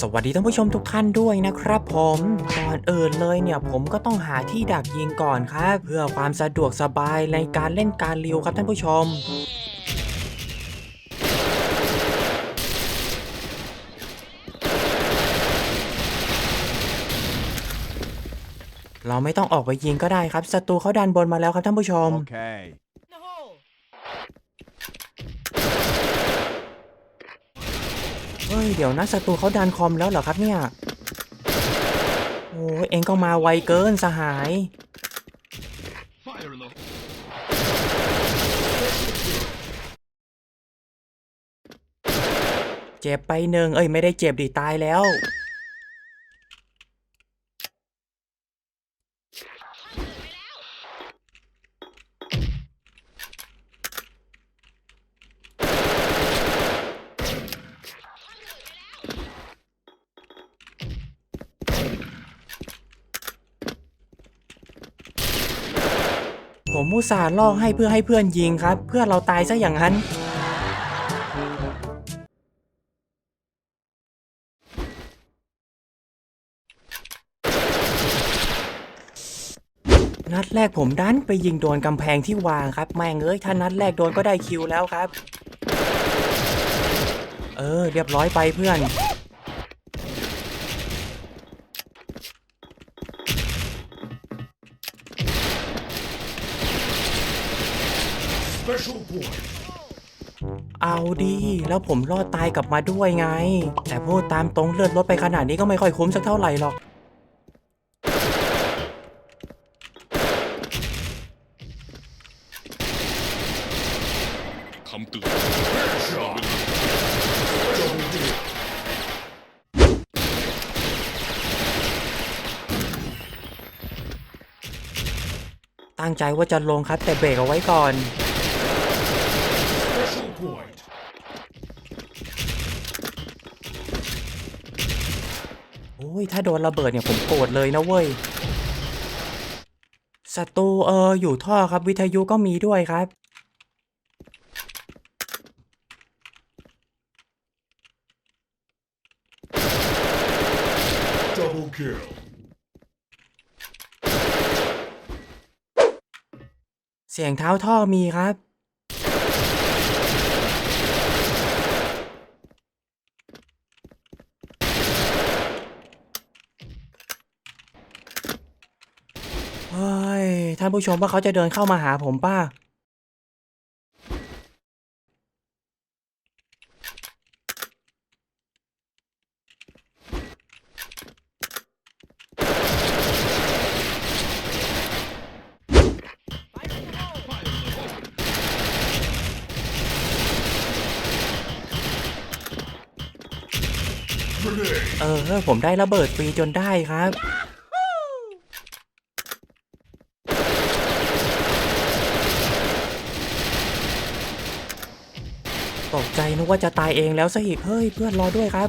สวัสดีท่านผู้ชมทุกท่านด้วยนะครับผมก่อนอื่นเลยเนี่ยผมก็ต้องหาที่ดักยิงก่อนครับเพื่อความสะดวกสบายในการเล่นการเรียวครับท่านผู้ชมเราไม่ต้องออกไปยิงก็ได้ครับศัตรูเขาดันบนมาแล้วครับท่านผู้ชม Okay. the hole. เฮ้ย เดี๋ยวนะศัตรูเขาดันคอมแล้วเหรอครับเนี่ย โอ้ยเองก็มาไวเกินสหาย เจ็บไปหนึ่งเอ้ย ไม่ได้เจ็บดิตายแล้ว ผมอุตส่าห์ล่อให้เพื่อให้เพื่อนยิงครับ เพื่อเราตายซะอย่างนั้นนัดแรกผมดันไปยิงโดนกำแพงที่วางครับแม่งเอ้ยถ้านัดแรกโดนก็ได้คิวแล้วครับ เออ เรียบร้อยไปเพื่อน special point. เอาดี แล้วผมรอดตายกลับมาด้วยไง แต่พูดตามตรงเลือดลดไปขนาดนี้ก็ไม่ค่อยคุ้มสักเท่าไหร่หรอก คำเตือนตั้งใจว่าจะลงครับแต่เบรกเอาไว้ก่อน point. โอ้ย ถ้าโดนระเบิดเนี่ยผมโกรธเลยนะเว้ย ศัตรูเอออยู่ท่อครับวิทยุก็มีด้วยครับ Double kill. เสียงเท้าท่อมีครับ เฮ้ย ท่านผู้ชมว่าเขาจะเดินเข้ามาหาผมป้า เออ ผมได้ระเบิดฟรีจนได้ครับ ตกใจนึกว่าจะตายเองแล้วซะอีก เฮ้ย เพื่อนรอด้วยครับ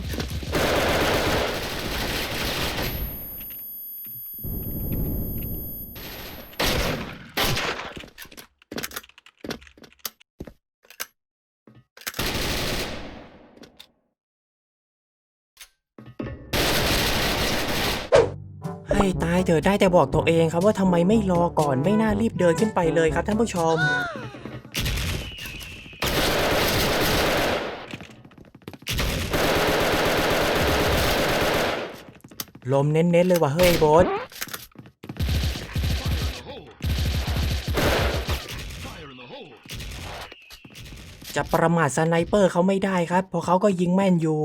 ให้ตายเถอะได้แต่บอกตัวเองครับว่าทำไมไม่รอก่อนไม่น่ารีบเดินขึ้นไปเลยครับท่านผู้ชม ลมเน้นๆเลยว่ะเฮ้ยโบสจะประมาทสไนเปอร์เขาไม่ได้ครับ เพราะเขาก็ยิงแม่นอยู่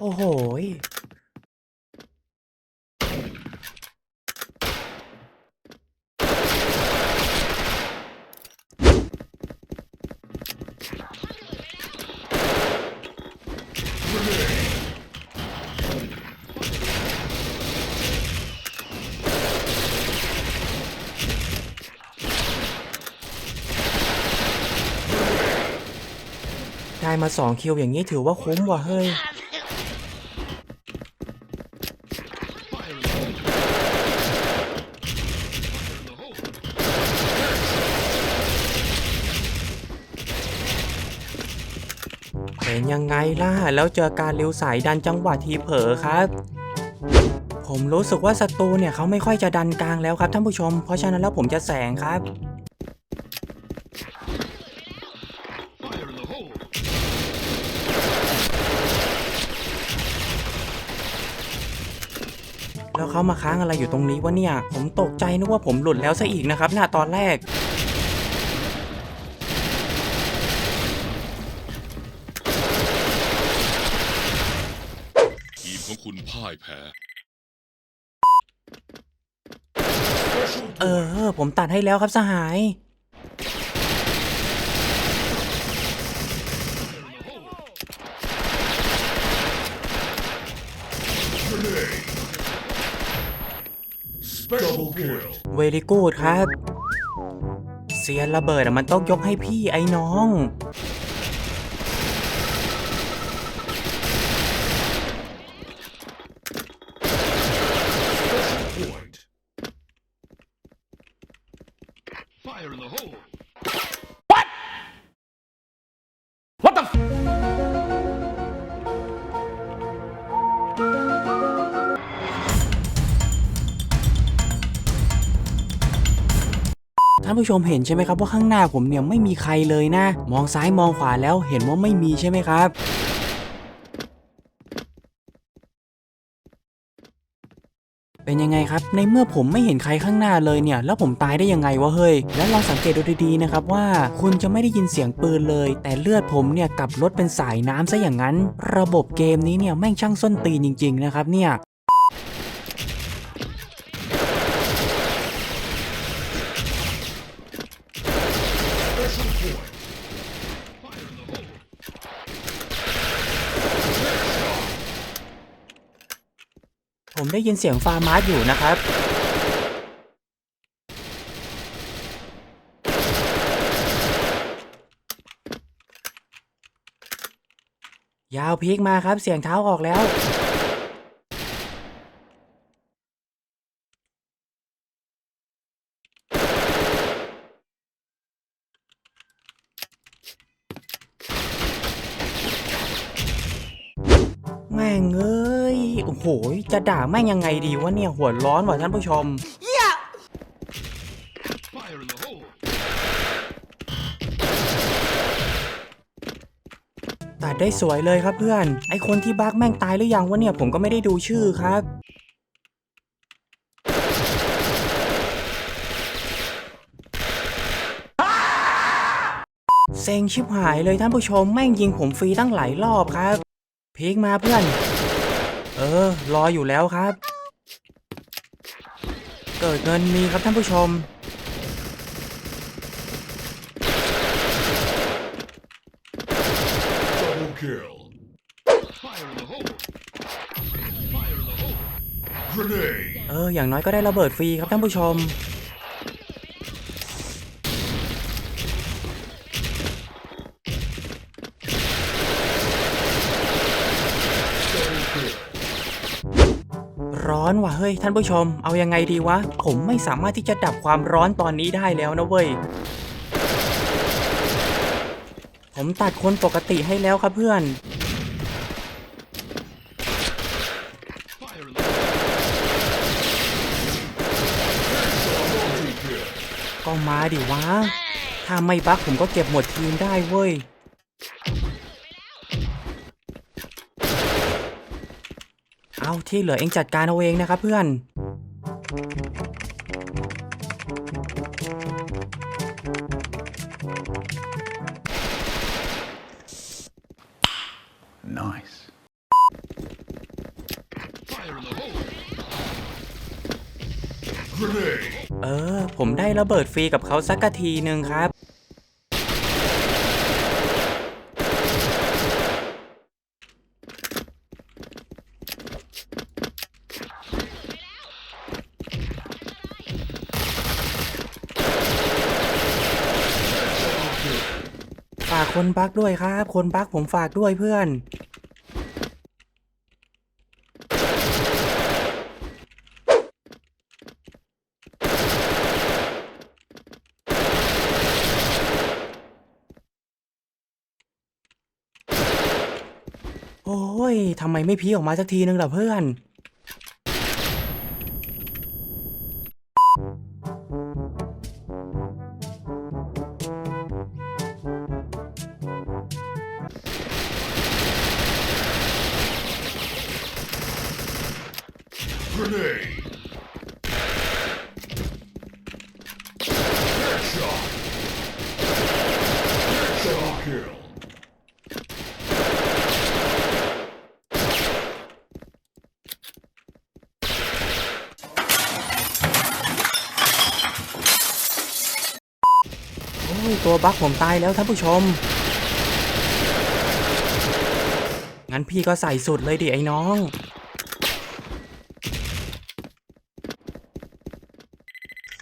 โอ้โห ได้มาสองคิวอย่างนี้ถือว่าคุ้มว่ะเฮ้ย เป็นยังไงล่ะ แล้วเจอการเลี้ยวสายดันจังหวะทีเผลอครับผมรู้สึกว่าศัตรูเนี่ยเขาไม่ค่อยจะดันกลางแล้วครับท่านผู้ชม เพราะฉะนั้นแล้วผมจะแสงครับ แล้วเขามาค้างอะไรอยู่ตรงนี้วะเนี่ย ผมตกใจนึกว่าผมหลุดแล้วซะอีกนะครับหน้าตอนแรกทีมของคุณพ่ายแพ้ เออ ผมตัดให้แล้วครับสหาย Double kill! เวลิกูดครับ เสียนระเบิดอะมันต้องยกให้พี่ไอ้น้อง Point! Fire in the hole! านผู้ชมเห็นใช่ไหมครับว่าข้างหน้าผมเนี่ยไม่มีใครเลยนะ มองซ้ายมองขวาแล้วเห็นว่าไม่มีใช่ไหมครับเป็นยังไงครับ ในเมื่อผมไม่เห็นใครข้างหน้าเลยเนี่ย แล้วผมตายได้ยังไงวะเฮ้ย แล้วลองสังเกตดูดีๆนะครับว่าคุณจะไม่ได้ยินเสียงปืนเลย แต่เลือดผมเนี่ยกลับลดเป็นสายน้ำซะอย่างนั้น ระบบเกมนี้เนี่ยแม่งช่างส้นตีนจริง ๆ นะครับเนี่ย ได้ยินเสียงฟาร์มาสอยู่นะครับยาวพีกมาครับเสียงเท้าออกแล้ว แม่งเอ้ย โอ้โห จะด่าแม่งยังไงดีวะเนี่ยหัวร้อนว่ะท่านผู้ชม Fire in the hole! ตัดได้สวยเลยครับเพื่อน ไอคนที่บักแม่งตายหรือยังวะเนี่ยผมก็ไม่ได้ดูชื่อครับเซ็งชิบหายเลยท่านผู้ชมแม่งยิงผมฟรีตั้งหลายรอบครับพีกมาเพื่อน เออ รออยู่แล้วครับ เกิดเงินมีครับท่านผู้ชม Double kill! Fire in the hole! Fire in the hole! Grenade! เออ อย่างน้อยก็ได้ระเบิดฟรีครับท่านผู้ชม ร้ อนว่ะเฮ้ยท่านผู้ชม เอายังไงดีวะ ผมไม่สามารถที่จะดับความร้อนตอนนี้ได้แล้วนะเว้ย ผมตัดคนปกติให้แล้วครับเพื่อน ก็มาดิวะ ถ้าไม่บักผมก็เก็บหมดทีมได้เว้ย เอาที่เหลือเองจัดการเอาเองนะครับเพื่อน Nice. Fire in the hole! Grenade! เออ ผมได้ระเบิดฟรีกับเขาสักกะทีหนึ่งครับ คนบักด้วยครับ คนบักผมฝากด้วยเพื่อน โอ้ยทำไมไม่พีออกมาสักทีนึงล่ะเพื่อน Grenade. Headshot. Headshot kill. โอ้ยตัวบั๊กผมตายแล้วท่านผู้ชมงั้นพี่ก็ใส่สุดเลยดิไอ้น้อง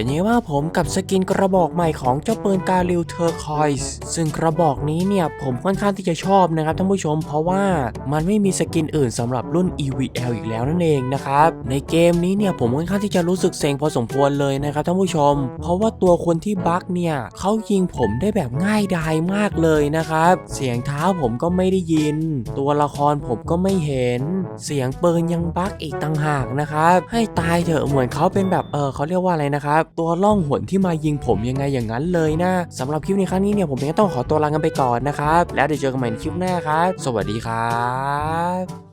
เป็นยังไงว่าผมกับสกินกระบอกใหม่ของเจ้าปืนกาลิวเทอร์คอยส์ซึ่งกระบอกนี้เนี่ยผมค่อนข้างที่จะชอบนะครับท่านผู้ชม เพราะว่ามันไม่มีสกินอื่นสำหรับรุ่น EVL อีกแล้วนั่นเองนะครับในเกมนี้เนี่ยผมค่อนข้างที่จะรู้สึกเซ็งพอสมควรเลยนะครับท่านผู้ชม เพราะว่าตัวคนที่บั๊กเนี่ยเขายิงผมได้แบบง่ายดายมากเลยนะครับ เสียงเท้าผมก็ไม่ได้ยิน ตัวละครผมก็ไม่เห็น เสียงปืนยังบั๊กอีกต่างหากนะครับให้ตายเถอะเหมือนเขาเป็นแบบเออเขาเรียกว่าอะไรนะครับตัวล่องหนที่มายิงผมยังไงอย่างนั้นเลยนะสำหรับคลิปในครั้งนี้เนี่ยผมเองก็ต้องขอตัวลากันไปก่อนนะครับ แล้วเดี๋ยวเจอกันใหม่ในคลิปหน้าครับ สวัสดีครับ